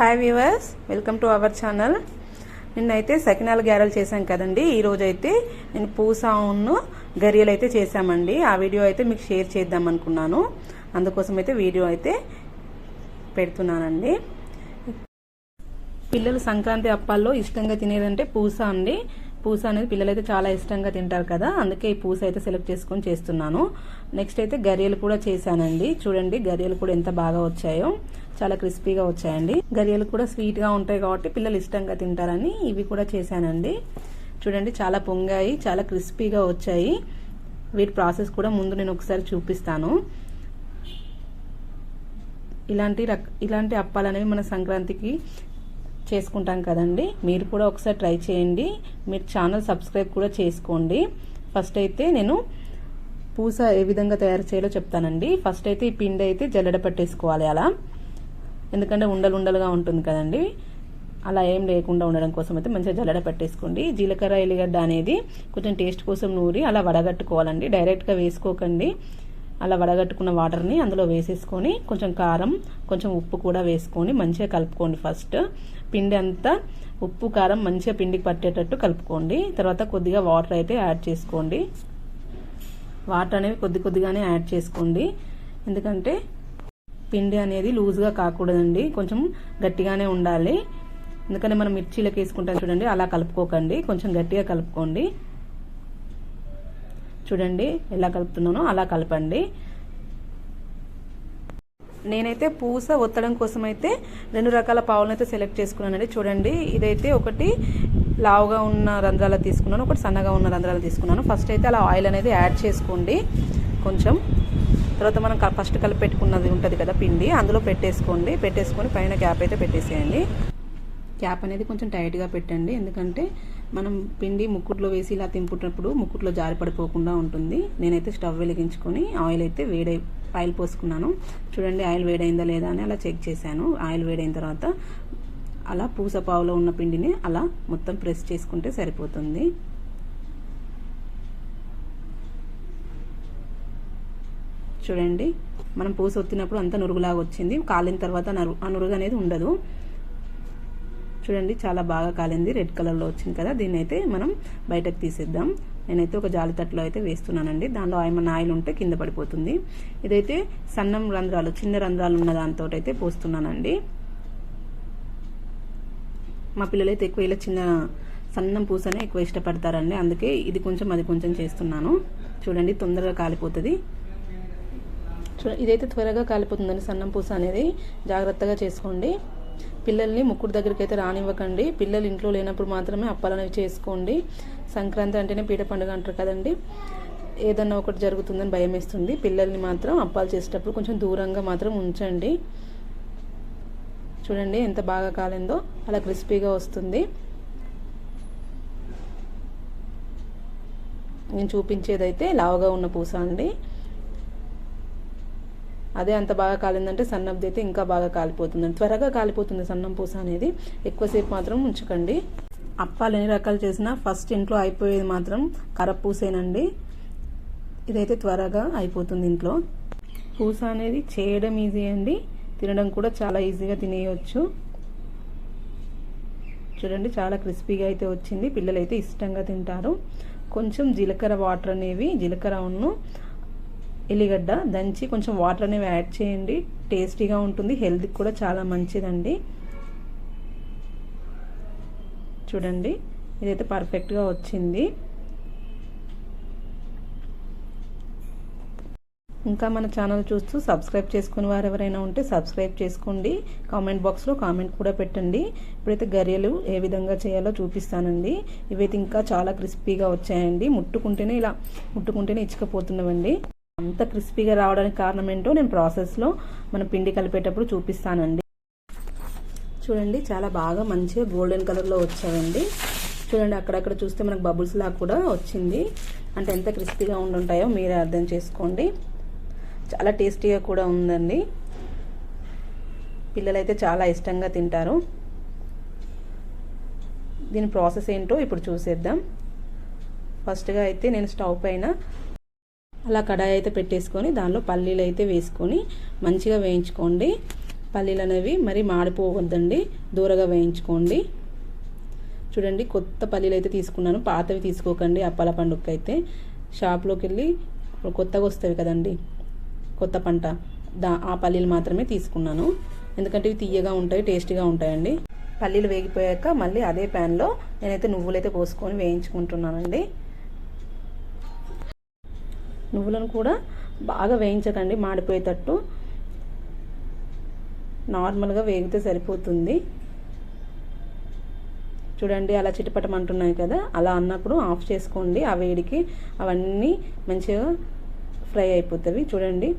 Hi viewers welcome to our channel నిన్నైతే సకినాలు గ్యారెలు చేశాం కదండి. ఈరోజు అయితే నేను పూసాను గరియలు అయితే చేశామండి. ఆ వీడియో అయితే మీకు షేర్ చేద్దాం అనుకున్నాను. అందుకోసం అయితే వీడియో అయితే పెడుతున్నానండి. పిల్లలు సంక్రాంతి అప్పాల్లో ఇష్టంగా తినేదంటే పూస అండి. పూస అనేది పిల్లలు అయితే చాలా ఇష్టంగా తింటారు కదా అందుకే ఈ పూస అయితే సెలెక్ట్ చేసుకొని చేస్తున్నాను. నెక్స్ట్ అయితే గరియలు కూడా చేశానండి. చూడండి గరియలు కూడా ఎంత బాగా వచ్చాయో. చాలా క్రిస్పీగా వచ్చాయండి. గరియలు కూడా స్వీట్గా ఉంటాయి కాబట్టి పిల్లలు ఇష్టంగా తింటారని ఇవి కూడా చేశానండి. చూడండి చాలా పొంగాయి చాలా క్రిస్పీగా వచ్చాయి. వీటి ప్రాసెస్ కూడా ముందు నేను ఒకసారి చూపిస్తాను. ఇలాంటి ఇలాంటి అప్పాలు అనేవి మన సంక్రాంతికి చేసుకుంటాం కదండి. మీరు కూడా ఒకసారి ట్రై చేయండి. మీరు ఛానల్ సబ్స్క్రైబ్ కూడా చేసుకోండి. ఫస్ట్ అయితే నేను పూస ఏ విధంగా తయారు చేయాలో చెప్తానండి. ఫస్ట్ అయితే ఈ పిండి అయితే జల్లెడ పట్టేసుకోవాలి అలా. ఎందుకంటే ఉండలు ఉండలుగా ఉంటుంది కదండి. అలా ఏం లేకుండా ఉండడం కోసం అయితే మంచిగా జల్లడ పెట్టేసుకోండి. జీలకర్ర ఎల్లిగడ్డ అనేది కొంచెం టేస్ట్ కోసం నూరి అలా వడగట్టుకోవాలండి. డైరెక్ట్గా వేసుకోకండి. అలా వడగట్టుకున్న వాటర్ని అందులో వేసేసుకొని కొంచెం కారం కొంచెం ఉప్పు కూడా వేసుకొని మంచిగా కలుపుకోండి ఫస్ట్. పిండి అంతా ఉప్పు కారం మంచిగా పిండికి పట్టేటట్టు కలుపుకోండి. తర్వాత కొద్దిగా వాటర్ అయితే యాడ్ చేసుకోండి. వాటర్ అనేవి కొద్ది కొద్దిగానే యాడ్ చేసుకోండి. ఎందుకంటే పిండి అనేది లూజ్గా కాకూడదండి. కొంచెం గట్టిగానే ఉండాలి. ఎందుకంటే మనం మిర్చీలకు వేసుకుంటాం చూడండి అలా కలుపుకోకండి. కొంచెం గట్టిగా కలుపుకోండి. చూడండి ఎలా కలుపుతున్నానో అలా కలపండి. నేనైతే పూస ఒత్తడం కోసం అయితే రెండు రకాల పావులను అయితే సెలెక్ట్ చేసుకున్నానండి. చూడండి ఇదైతే ఒకటి లావుగా ఉన్న రంధ్రాలు తీసుకున్నాను ఒకటి సన్నగా ఉన్న రంధ్రాలు తీసుకున్నాను. ఫస్ట్ అయితే అలా ఆయిల్ అనేది యాడ్ చేసుకోండి కొంచెం. తర్వాత మనం ఫస్ట్ కలిపి పెట్టుకున్నది ఉంటుంది కదా పిండి అందులో పెట్టేసుకోండి. పెట్టేసుకొని పైన క్యాప్ అయితే పెట్టేసేయండి. క్యాప్ అనేది కొంచెం టైట్గా పెట్టండి ఎందుకంటే మనం పిండి ముక్కుట్లో వేసి ఇలా తింపుటప్పుడు ముక్కుట్లో జారి పడిపోకుండా ఉంటుంది. నేనైతే స్టవ్ వెలిగించుకొని ఆయిల్ అయితే వేడై ఆయిల్ పోసుకున్నాను. చూడండి ఆయిల్ వేడైందా లేదా అని అలా చెక్ చేశాను. ఆయిల్ వేడైన తర్వాత అలా పూస పావులో ఉన్న పిండిని అలా మొత్తం ప్రెస్ చేసుకుంటే సరిపోతుంది. చూడండి మనం పూస ఒత్తినప్పుడు అంతా నురుగులాగా వచ్చింది. కాలిన తర్వాత నరు ఆ నురుగు అనేది ఉండదు. చూడండి చాలా బాగా కాలింది రెడ్ కలర్లో వచ్చింది కదా దీన్ని అయితే మనం బయటకు తీసేద్దాం. నేనైతే ఒక జాలి తట్టులో అయితే వేస్తున్నానండి. దానిలో ఏమన్నా ఆయిల్ ఉంటే కింద పడిపోతుంది. ఇదైతే సన్నం రంధ్రాలు చిన్న రంధ్రాలు ఉన్న దాంతో అయితే పోస్తున్నానండి. మా పిల్లలైతే ఎక్కువ ఇలా చిన్న సన్నం పూసనే ఎక్కువ ఇష్టపడతారండి. అందుకే ఇది కొంచెం అది కొంచెం చేస్తున్నాను. చూడండి తొందరగా కాలిపోతుంది. ఇదైతే త్వరగా కాలిపోతుందండి సన్నం పూస అనేది. జాగ్రత్తగా చేసుకోండి. పిల్లల్ని ముక్కుడు దగ్గరికి అయితే రానివ్వకండి. పిల్లలు ఇంట్లో లేనప్పుడు మాత్రమే అప్పాలనేవి చేసుకోండి. సంక్రాంతి అంటేనే పీట పండుగ అంటారు కదండి. ఏదన్నా ఒకటి జరుగుతుందని భయం వేస్తుంది పిల్లల్ని మాత్రం అప్పాలు చేసేటప్పుడు కొంచెం దూరంగా మాత్రం ఉంచండి. చూడండి ఎంత బాగా కాలిందో. అలా క్రిస్పీగా వస్తుంది. నేను చూపించేదైతే లావుగా ఉన్న పూస అండి. అదే అంత బాగా కాలిందంటే సన్నది అయితే ఇంకా బాగా కాలిపోతుంది త్వరగా కాలిపోతుంది సన్నం పూస అనేది. ఎక్కువసేపు మాత్రం ఉంచకండి. అప్పాలు ఎన్ని రకాలు చేసినా ఫస్ట్ ఇంట్లో అయిపోయేది మాత్రం కరపూసేనండి. ఇదైతే త్వరగా అయిపోతుంది ఇంట్లో. పూస అనేది చేయడం ఈజీ అండి. తినడం కూడా చాలా ఈజీగా తినేయవచ్చు చూడండి చాలా క్రిస్పీగా అయితే వచ్చింది. పిల్లలైతే ఇష్టంగా తింటారు. కొంచెం జీలకర్ర వాటర్ అనేవి జీలకర్ర ఉన్ను ఎల్లిగడ్డ దంచి కొంచెం వాటర్ అనేవి యాడ్ చేయండి. టేస్టీగా ఉంటుంది. హెల్త్కి కూడా చాలా మంచిదండి. చూడండి. ఇదైతే పర్ఫెక్ట్గా వచ్చింది. ఇంకా మన ఛానల్ చూస్తూ సబ్స్క్రైబ్ చేసుకుని వారు ఎవరైనా ఉంటే సబ్స్క్రైబ్ చేసుకోండి. కామెంట్ బాక్స్లో కామెంట్ కూడా పెట్టండి. ఇప్పుడైతే గరియలు ఏ విధంగా చేయాలో చూపిస్తానండి. ఇవైతే ఇంకా చాలా క్రిస్పీగా వచ్చాయండి. ముట్టుకుంటేనే ఇలా ముట్టుకుంటేనే ఇచ్చకపోతున్నవండి. అంత క్రిస్పీగా రావడానికి కారణం ఏంటో నేను ప్రాసెస్లో మన పిండి కలిపేటప్పుడు చూపిస్తానండి. చూడండి చాలా బాగా మంచిగా గోల్డెన్ కలర్లో వచ్చాయండి. చూడండి అక్కడక్కడ చూస్తే మనకు బబుల్స్ లాగా కూడా వచ్చింది. అంటే ఎంత క్రిస్పీగా ఉండుంటాయో మీరే అర్థం చేసుకోండి. చాలా టేస్టీగా కూడా ఉందండి. పిల్లలైతే చాలా ఇష్టంగా తింటారు. దీని ప్రాసెస్ ఏంటో ఇప్పుడు చూసేద్దాం. ఫస్ట్గా అయితే నేను స్టవ్ పైన అలా కడాయి అయితే పెట్టేసుకొని దానిలో పల్లీలు అయితే వేసుకొని మంచిగా వేయించుకోండి. పల్లీలు అనేవి మరి మాడిపోవద్దండి దూరగా వేయించుకోండి. చూడండి కొత్త పల్లీలు అయితే తీసుకున్నాను. పాతవి తీసుకోకండి అప్పాల పండుగకి అయితే షాప్లోకి వెళ్ళి కొత్తగా వస్తాయి కదండి కొత్త పంట. దా ఆ పల్లీలు మాత్రమే తీసుకున్నాను. ఎందుకంటే ఇవి తీయగా ఉంటాయి టేస్టీగా ఉంటాయండి. పల్లీలు వేగిపోయాక మళ్ళీ అదే ప్యాన్లో నేనైతే నువ్వులైతే పోసుకొని వేయించుకుంటున్నానండి. నువ్వులను కూడా బాగా వేయించకండి మాడిపోయేటట్టు. నార్మల్గా వేగితే సరిపోతుంది. చూడండి అలా చిటపటమంటున్నాయి కదా అలా అన్నప్పుడు ఆఫ్ చేసుకోండి. ఆ వేడికి అవన్నీ మంచిగా ఫ్రై అయిపోతుంది చూడండి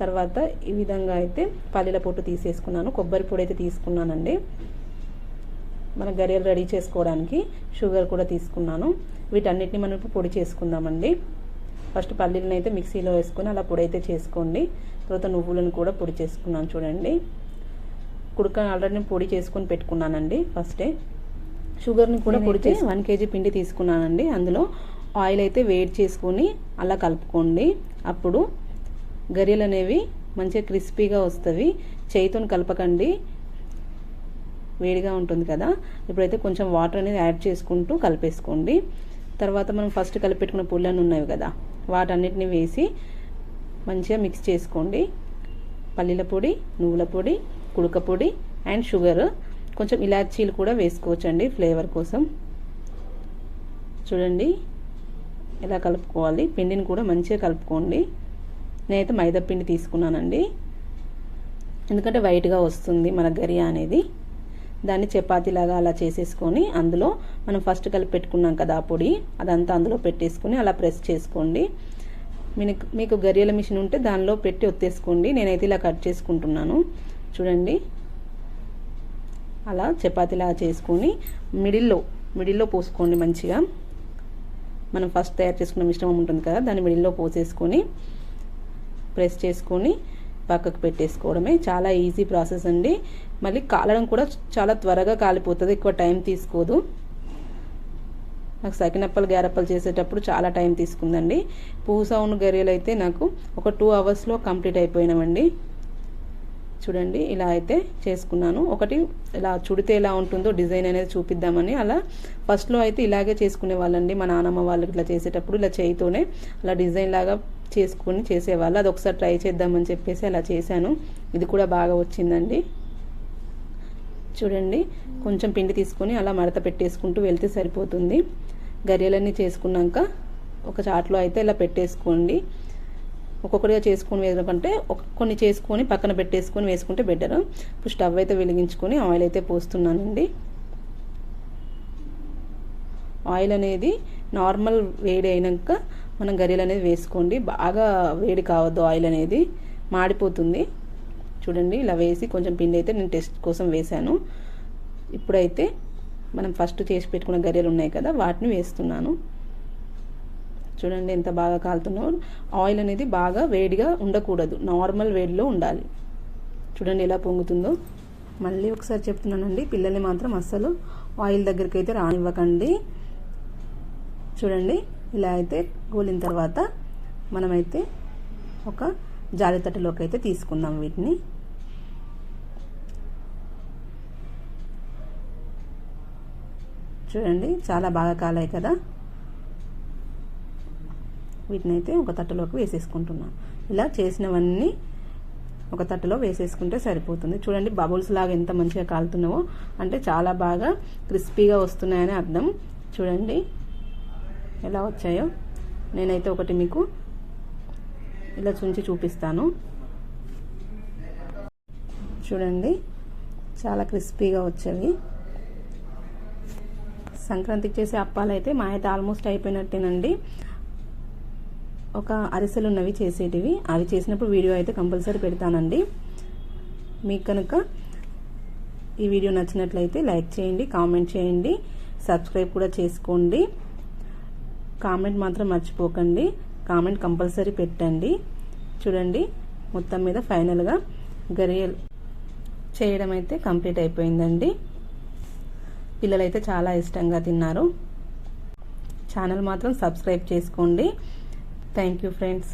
తర్వాత ఈ విధంగా అయితే పల్లీల పొట్టు తీసేసుకున్నాను. కొబ్బరి పొడి అయితే తీసుకున్నానండి. మన గరియలు రెడీ చేసుకోవడానికి షుగర్ కూడా తీసుకున్నాను. వీటన్నిటిని మనం ఇప్పుడు పొడి చేసుకుందామండి. ఫస్ట్ పల్లీలను అయితే మిక్సీలో వేసుకొని అలా పొడి అయితే చేసుకోండి. తర్వాత నువ్వులను కూడా పొడి చేసుకున్నాను చూడండి. కుడుక ఆల్రెడీ పొడి చేసుకొని పెట్టుకున్నానండి ఫస్టే. షుగర్ని కూడా పొడి చేసి వన్ కేజీ పిండి తీసుకున్నానండి. అందులో ఆయిల్ అయితే వేడి చేసుకొని అలా కలుపుకోండి. అప్పుడు గరియలు అనేవి మంచిగా క్రిస్పీగా వస్తుంది చేయితో కలపకండి. వేడిగా ఉంటుంది కదా. ఇప్పుడైతే కొంచెం వాటర్ అనేది యాడ్ చేసుకుంటూ కలిపేసుకోండి. తర్వాత మనం ఫస్ట్ కలిపెట్టుకున్న పుల్లలు ఉన్నాయి కదా. వాటన్నిటిని వేసి మంచిగా మిక్స్ చేసుకోండి. పల్లీల పొడి నువ్వుల పొడి కుడక పొడి అండ్ షుగర్ కొంచెం ఇలాచీలు కూడా వేసుకోవచ్చండి ఫ్లేవర్ కోసం. చూడండి ఎలా కలుపుకోవాలి? పిండిని కూడా మంచిగా కలుపుకోండి. నేనైతే మైదా పిండి తీసుకున్నానండి. ఎందుకంటే వైట్గా వస్తుంది మన గరియా అనేది. దాన్ని చపాతీలాగా అలా చేసేసుకొని అందులో మనం ఫస్ట్ కలిపి పెట్టుకున్నాం కదా ఆ పొడి అదంతా అందులో పెట్టేసుకొని అలా ప్రెస్ చేసుకోండి. మీకు మీకు గరియల మిషన్ ఉంటే దానిలో పెట్టి ఒత్తేసుకోండి. నేనైతే ఇలా కట్ చేసుకుంటున్నాను. చూడండి. అలా చపాతీలా చేసుకొని మిడిల్లో మిడిల్లో పోసుకోండి మంచిగా. మనం ఫస్ట్ తయారు చేసుకున్న మిశ్రమం ఉంటుంది కదా దాన్ని మిడిల్లో పోసేసుకొని ప్రెస్ చేసుకొని పక్కకు పెట్టేసుకోవడమే చాలా ఈజీ ప్రాసెస్ అండి. మళ్ళీ కాలడం కూడా చాలా త్వరగా కాలిపోతుంది ఎక్కువ టైం తీసుకోదు. నాకు సకినప్పలు గ్యారప్పలు చేసేటప్పుడు చాలా టైం తీసుకుందండి. పూసౌన్ గరియలు అయితే నాకు ఒక టూ అవర్స్లో కంప్లీట్ అయిపోయినామండి చూడండి ఇలా అయితే చేసుకున్నాను. ఒకటి ఇలా చుడితే ఎలా ఉంటుందో డిజైన్ అనేది చూపిద్దామని అలా ఫస్ట్లో అయితే ఇలాగే చేసుకునే వాళ్ళండి మా నాన్నమ్మ వాళ్ళకి ఇట్లా చేసేటప్పుడు ఇలా చేయితోనే అలా డిజైన్ లాగా చేసుకుని చేసేవాళ్ళు. అది ఒకసారి ట్రై చేద్దామని చెప్పేసి అలా చేశాను. ఇది కూడా బాగా వచ్చిందండి. చూడండి కొంచెం పిండి తీసుకొని అలా మడత పెట్టేసుకుంటూ వెళ్తే సరిపోతుంది. గరియలన్నీ చేసుకున్నాక ఒక చాట్లో అయితే ఇలా పెట్టేసుకోండి. ఒక్కొక్కటిగా చేసుకొని వేయకంటే కొన్ని చేసుకొని పక్కన పెట్టేసుకొని వేసుకుంటే బెటర్. ఇప్పుడు స్టవ్ అయితే వెలిగించుకొని ఆయిల్ అయితే పోస్తున్నానండి. ఆయిల్ అనేది నార్మల్ వేడి అయినాక మనం గరియలు అనేది వేసుకోండి. బాగా వేడి కావద్దు ఆయిల్ అనేది. మాడిపోతుంది. చూడండి ఇలా వేసి కొంచెం పిండి అయితే నేను టెస్ట్ కోసం వేశాను. ఇప్పుడైతే మనం ఫస్ట్ చేసి పెట్టుకున్న గరియలు ఉన్నాయి కదా వాటిని వేస్తున్నాను. చూడండి ఎంత బాగా కాలుతుందో ఆయిల్ అనేది బాగా వేడిగా ఉండకూడదు. నార్మల్ వేడిలో ఉండాలి. చూడండి ఎలా పొంగుతుందో. మళ్ళీ ఒకసారి చెప్తున్నానండి పిల్లల్ని మాత్రం అస్సలు ఆయిల్ దగ్గరికి అయితే రానివ్వకండి. చూడండి ఇలా అయితే గోలిన తర్వాత మనమైతే ఒక జాలి తట్టులోకి అయితే తీసుకుందాం వీటిని. చూడండి చాలా బాగా కాలాయి కదా. వీటిని అయితే ఒక తట్టులోకి వేసేసుకుంటున్నాను ఇలా చేసినవన్నీ ఒక తట్టలో వేసేసుకుంటే సరిపోతుంది. చూడండి బబుల్స్ లాగా ఎంత మంచిగా కాలుతున్నావో. అంటే చాలా బాగా క్రిస్పీగా వస్తున్నాయని అర్థం. చూడండి ఎలా వచ్చాయో నేనైతే ఒకటి మీకు ఇలా చుంచి చూపిస్తాను. చూడండి చాలా క్రిస్పీగా వచ్చేవి. సంక్రాంతికి చేసే అప్పాలు అయితే మా అయితే ఆల్మోస్ట్ అయిపోయినట్టేనండి. ఒక అరిసెలు ఉన్నవి చేసేటివి. అవి చేసినప్పుడు వీడియో అయితే కంపల్సరీ పెడతానండి. మీకు కనుక ఈ వీడియో నచ్చినట్లయితే లైక్ చేయండి కామెంట్ చేయండి సబ్స్క్రైబ్ కూడా చేసుకోండి. కామెంట్ మాత్రం మర్చిపోకండి. కామెంట్ కంపల్సరీ పెట్టండి. చూడండి మొత్తం మీద ఫైనల్గా గరియలు చేయడం అయితే కంప్లీట్ అయిపోయిందండి. పిల్లలైతే చాలా ఇష్టంగా తిన్నారు. ఛానల్ మాత్రం సబ్స్క్రైబ్ చేసుకోండి. Thank you friends